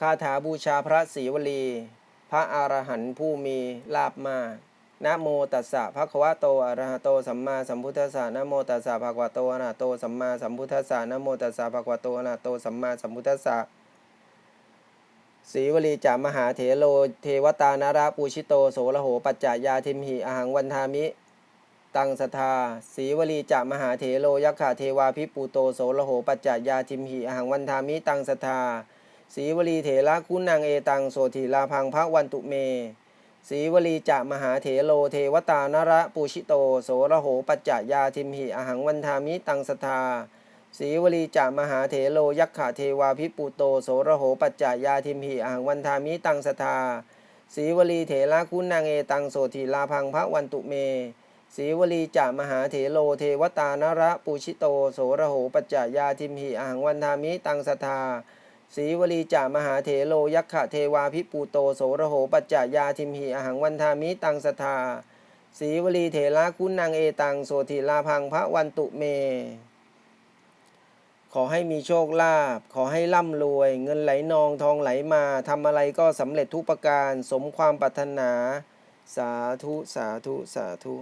คาถาบูชาพระศรีวลี พระอรหันต์ผู้มีลาบมากนะโมตัสสะภะคะวะโตอะระหะโตสัมมาสัมพุทธัสสะนะโมตัสสะภะคะวะโตอะระหะโตสัมมาสัมพุทธัสสะนะโมตัสสะภะคะวะโตอะระหะโตสัมมาสัมพุทธัสสะศรีวลีจามหาเถโลเทวตานาราปูชิโตโสระโหปัจจายาทิมหิอหังวันทามิ ตังสทาศรีวลีจามหาเถโลยักขะเทวาพิปูโตโสระโหปัจจายาทิมหิอหังวันทามิ ตังสทา ศรีวลีเถระคุณนางเอตังโสธีลาพังพระวันตุเมศรีวลีจะมหาเถโลเทวตานระปูชิโต โสระโหปัจจยาทิมหิอหังวันทามิตังสทาศรีวลีจะมหาเถโลยักขะเทวาพิปูโตโสระโหปัจจยาทิมหิอหังวันทามิตังสทาศรีวลีเถระคุณนางเอตังโสธีลาพังพระวันตุเมศรีวลีจะมหาเถโลเทวตานระปูชิโต โสระโหปัจจยาทิมหิอหังวันทามิตังสทา ศรีวลีจ่ามหาเถโลยักขะเทวาพิปูโตโสระโหปัจจายาทิมหิอหังวันทามิตังสทาศรีวลีเถระคุณนางเอตังโสธิลาพังพระวันตุเม ขอให้มีโชคลาภขอให้ร่ำรวย เงินไหลนองทองไหลมาทำอะไรก็สำเร็จทุกประการ สมความปรารถนา สาธุ สาธุ สาธุ